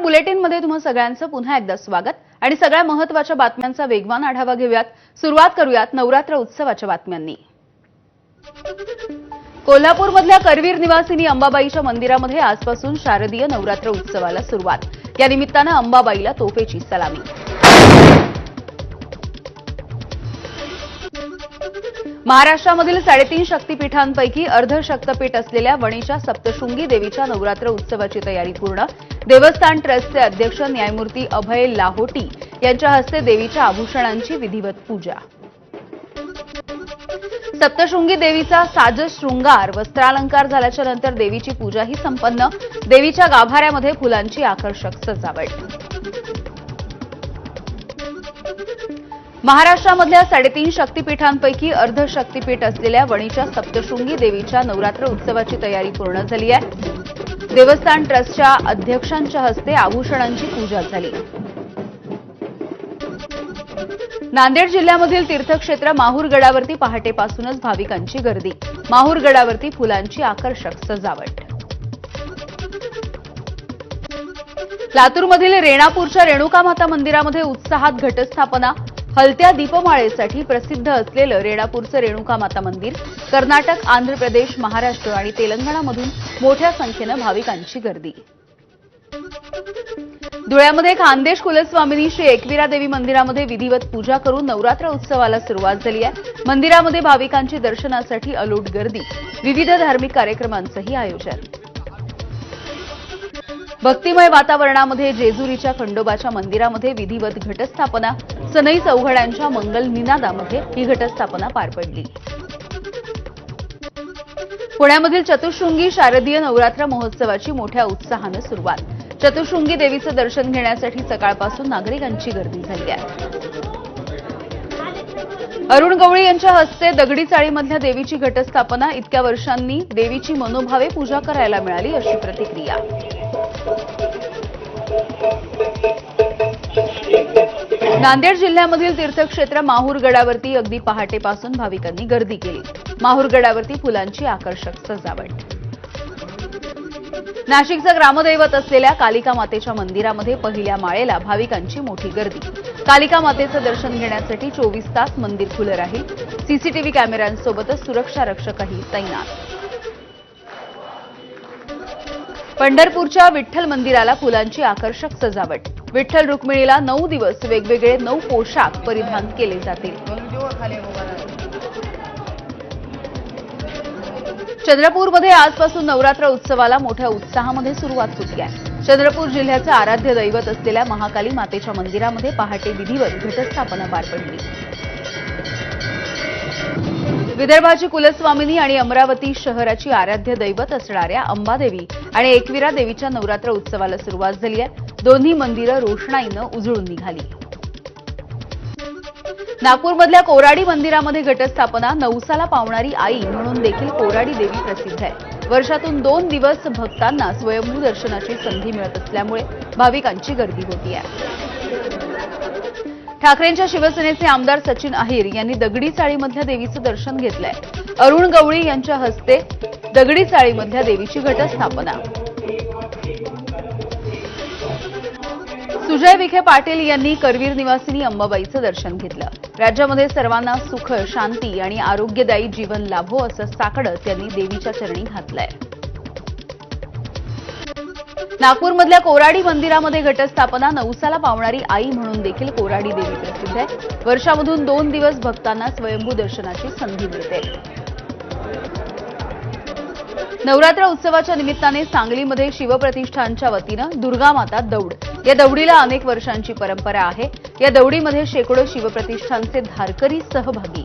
बुलेटिनमध्ये तुम्हा सगळ्यांचं पुन्हा एकदा स्वागत. आणि सगळ्या महत्त्वाच्या बातम्यांचा वेगवान आढावा घेऊयात. सुरुवात करूयात नवरात्र उत्सवाच्या बातम्यांनी. कोल्हापूरमधल्या करवीर निवासिनी अंबाबाईच्या मंदिरामध्ये आजपासून शारदीय नवरात्र उत्सवाला सुरुवात. या निमित्तानं अंबाबाईला तोफेची सलामी. महाराष्ट्रामधील साडेतीन शक्तीपीठांपैकी अर्धशक्तपीठ असलेल्या वणीच्या सप्तशृंगी देवीच्या नवरात्र उत्सवाची तयारी पूर्ण. देवस्थान ट्रस्टचे अध्यक्ष न्यायमूर्ती अभय लाहोटी यांच्या हस्ते देवीच्या आभूषणांची विधिवत पूजा. सप्तशृंगी देवीचा साज शृंगार वस्त्रालंकार झाल्याच्यानंतर देवीची पूजाही संपन्न. देवीच्या गाभाऱ्यामध्ये फुलांची आकर्षक सजावट. महाराष्ट्रामधल्या साडेतीन शक्तीपीठांपैकी अर्धशक्तीपीठ असलेल्या वणीच्या सप्तशृंगी देवीच्या नवरात्र उत्सवाची तयारी पूर्ण झाली आहे. देवस्थान ट्रस्टच्या अध्यक्षांच्या हस्ते आभूषणांची पूजा झाली. नांदेड जिल्ह्यामधील तीर्थक्षेत्र माहूरगडावरती पहाटेपासूनच भाविकांची गर्दी. माहूरगडावरती फुलांची आकर्षक सजावट. लातूरमधील रेणापूरच्या रेणुका माता मंदिरामध्ये उत्साहात घटस्थापना हलत्या दीपमाळेसाठी प्रसिद्ध असलेलं रेणापूरचं रेणुका माता मंदिर कर्नाटक आंध्र प्रदेश महाराष्ट्र आणि तेलंगणामधून मोठ्या संख्येनं भाविकांची गर्दी. धुळ्यामध्ये खानदेश कुलस्वामिनी श्री एकविरा देवी मंदिरामध्ये विधिवत पूजा करून नवरात्र उत्सवाला सुरुवात झाली आहे. मंदिरामध्ये भाविकांची दर्शनासाठी अलोट गर्दी. विविध धार्मिक कार्यक्रमांचंही आयोजन. भक्तिमय वातावरणामध्ये जेजुरीच्या खंडोबाच्या मंदिरामध्ये विधिवत घटस्थापना सनई चौघड्यांच्या मंगल निनादामध्ये ही घटस्थापना पार पडली. पुण्यामधील चतुशृंगी शारदीय नवरात्र महोत्सवाची मोठ्या उत्साहानं सुरुवात. चतुशृंगी देवीचं दर्शन घेण्यासाठी सकाळपासून नागरिकांची गर्दी झाली आहे. अरुण गवळी यांच्या हस्ते दगडी चाळीमधल्या देवीची घटस्थापना इतक्या वर्षांनी देवीची मनोभावे पूजा करायला मिळाली अशी प्रतिक्रिया. नांदेड जिल्ह्यामधील तीर्थक्षेत्र माहूर गडावरती अगदी पहाटेपासून भाविकांनी गर्दी केली. माहूर गडावरती फुलांची आकर्षक सजावट. नाशिकचं ग्रामदैवत असलेल्या कालिका मातेच्या मंदिरामध्ये पहिल्या माळेला भाविकांची मोठी गर्दी. कालिका मातेचं दर्शन घेण्यासाठी चोवीस तास मंदिर खुलं राहील. सीसीटीव्ही कॅमेऱ्यांसोबतच सुरक्षा रक्षकही तैनात. पंढरपूरच्या विठ्ठल मंदिराला फुलांची आकर्षक सजावट. विठ्ठल रुक्मिणीला नऊ दिवस वेगवेगळे नऊ पोशाख परिधान केले जातील चंद्रपूरमध्ये आजपासून नवरात्र उत्सवाला मोठ्या उत्साहामध्ये सुरुवात होती आहे चंद्रपूर जिल्ह्याचं आराध्य दैवत असलेल्या महाकाली मातेच्या मंदिरामध्ये पहाटे विधीवर घटस्थापना पार पडली. विदर्भाची कुलस्वामिनी आणि अमरावती शहराची आराध्य दैवत असणाऱ्या अंबादेवी आणि एकविरा देवीच्या नवरात्र उत्सवाला सुरुवात झाली आहे. दोन्ही मंदिरं रोषणाईनं उजळून निघाली. नागपूरमधल्या कोराडी मंदिरामध्ये घटस्थापना नवसाला पावणारी आई म्हणून देखील कोराडी देवी प्रसिद्ध आहे. वर्षातून दोन दिवस भक्तांना स्वयंभू दर्शनाची संधी मिळत असल्यामुळे भाविकांची गर्दी होती आहे ठाकरेंच्या शिवसेनेचे आमदार सचिन अहिर यांनी दगडी चाळीमधल्या देवीचं दर्शन घेतलंय. अरुण गवळी यांच्या हस्ते दगडी चाळीमधल्या देवीची घटस्थापना. सुजय विखे पाटील यांनी करवीर निवासिनी अंबाबाईचं दर्शन घेतलं. राज्यामध्ये सर्वांना सुख शांती आणि आरोग्यदायी जीवन लाभो असं साकडं त्यांनी देवीच्या चरणी घातलंय. नागपूरमधल्या कोराडी मंदिरामध्ये घटस्थापना नवसाला पावणारी आई म्हणून देखील कोराडी देवी प्रसिद्ध आहे. वर्षामधून दोन दिवस भक्तांना स्वयंभू दर्शनाची संधी मिळते. नवरात्र उत्सवाच्या निमित्ताने सांगलीमध्ये शिवप्रतिष्ठानच्या वतीनं दुर्गा माता दौड. या दौडीला अनेक वर्षांची परंपरा आहे. या दौडीमध्ये शेकडो शिवप्रतिष्ठानचे धारकरी सहभागी.